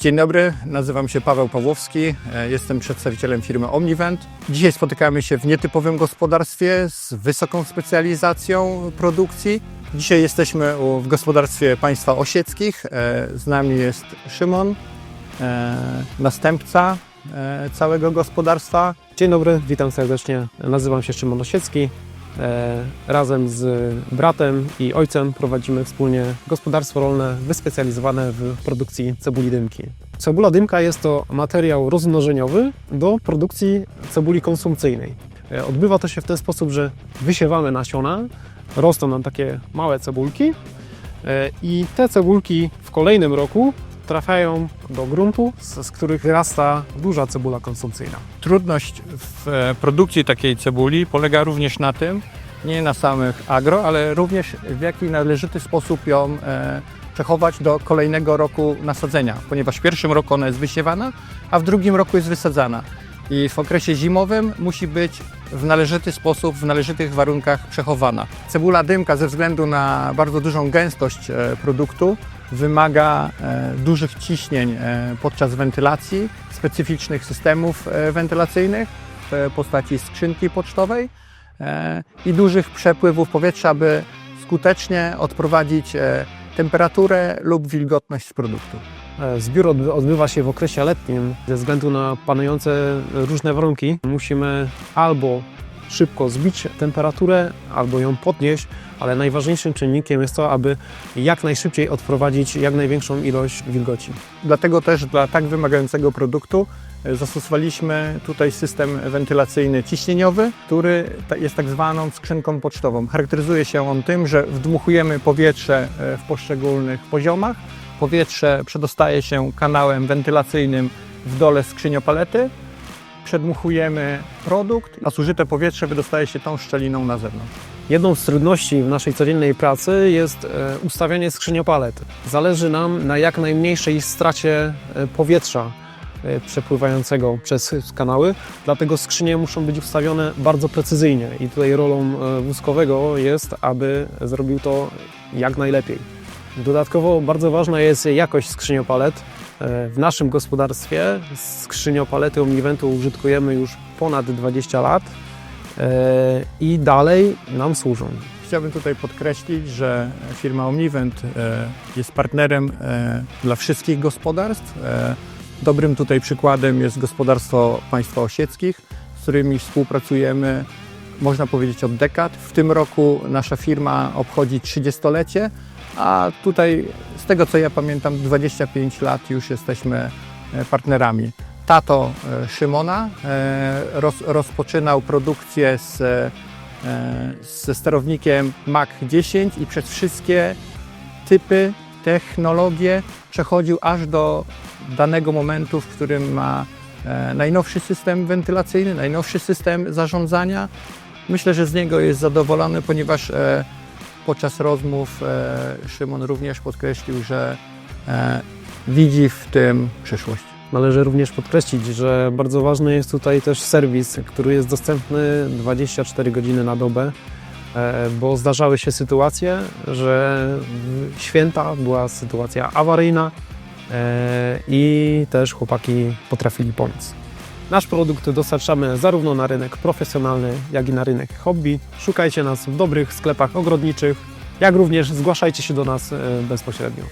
Dzień dobry, nazywam się Paweł Pawłowski, e, jestem przedstawicielem firmy Omnivent. Dzisiaj spotykamy się w nietypowym gospodarstwie z wysoką specjalizacją produkcji. Dzisiaj jesteśmy w gospodarstwie państwa osieckich. E, Z nami jest Szymon, e, następca całego gospodarstwa. Dzień dobry, witam serdecznie. Nazywam się Szymon Osiecki. E, Razem z bratem i ojcem prowadzimy wspólnie gospodarstwo rolne wyspecjalizowane w produkcji cebuli dymki. Cebula dymka jest to materiał rozmnożeniowy do produkcji cebuli konsumpcyjnej. E, Odbywa to się w ten sposób, że wysiewamy nasiona, rosną nam takie małe cebulki e, i te cebulki w kolejnym roku trafiają do gruntu, z, z których wyrasta duża cebula konsumpcyjna. Trudność w e, produkcji takiej cebuli polega również na tym, nie na samych agro, ale również w jaki należyty sposób ją e, przechować do kolejnego roku nasadzenia, ponieważ w pierwszym roku ona jest wysiewana, a w drugim roku jest wysadzana. I w okresie zimowym musi być w należyty sposób, w należytych warunkach przechowana. Cebula dymka ze względu na bardzo dużą gęstość e, produktu wymaga e, dużych ciśnień e, podczas wentylacji, specyficznych systemów e, wentylacyjnych w postaci skrzynki pocztowej i dużych przepływów powietrza, aby skutecznie odprowadzić temperaturę lub wilgotność z produktu. Zbiór odby- odbywa się w okresie letnim. Ze względu na panujące różne warunki musimy albo szybko zbić temperaturę, albo ją podnieść, ale najważniejszym czynnikiem jest to, aby jak najszybciej odprowadzić jak największą ilość wilgoci. Dlatego też dla tak wymagającego produktu e, zastosowaliśmy tutaj system wentylacyjny ciśnieniowy, który jest tak zwaną skrzynką pocztową. Charakteryzuje się on tym, że wdmuchujemy powietrze e, w poszczególnych poziomach. Powietrze przedostaje się kanałem wentylacyjnym w dole skrzyniopalety. Przedmuchujemy produkt, a zużyte powietrze wydostaje się tą szczeliną na zewnątrz. Jedną z trudności w naszej codziennej pracy jest e, ustawianie skrzyniopalet. Zależy nam na jak najmniejszej stracie e, powietrza e, przepływającego przez kanały, dlatego skrzynie muszą być ustawione bardzo precyzyjnie i tutaj rolą wózkowego jest, aby zrobił to jak najlepiej. Dodatkowo bardzo ważna jest jakość skrzyniopalet. E, W naszym gospodarstwie skrzyniopalety Omniventu użytkujemy już ponad 20 lat e, i dalej nam służą. Chciałbym tutaj podkreślić, że firma Omnivent e, jest partnerem dla wszystkich gospodarstw. Dobrym tutaj przykładem jest gospodarstwo państwa osieckich, z którymi współpracujemy, można powiedzieć, od dekad. W tym roku nasza firma obchodzi 30-lecie, a tutaj, z tego co ja pamiętam, 25 lat już jesteśmy e, partnerami. Tato e, Szymona e, roz, rozpoczynał produkcję z ze sterownikiem Mac 10 i przez wszystkie typy, technologie przechodził aż do danego momentu, w którym ma najnowszy system wentylacyjny, najnowszy system zarządzania. Myślę, że z niego jest zadowolony, ponieważ podczas rozmów e, Szymon również podkreślił, że e, widzi w tym przyszłość. Należy również podkreślić, że bardzo ważny jest tutaj też serwis, który jest dostępny 24 godziny na dobę, e, bo zdarzały się sytuacje, że w święta była sytuacja awaryjna i też chłopaki potrafili pomóc. Nasz produkt dostarczamy zarówno na rynek profesjonalny, jak i na rynek hobby. Szukajcie nas w dobrych sklepach ogrodniczych, jak również zgłaszajcie się do nas e, bezpośrednio.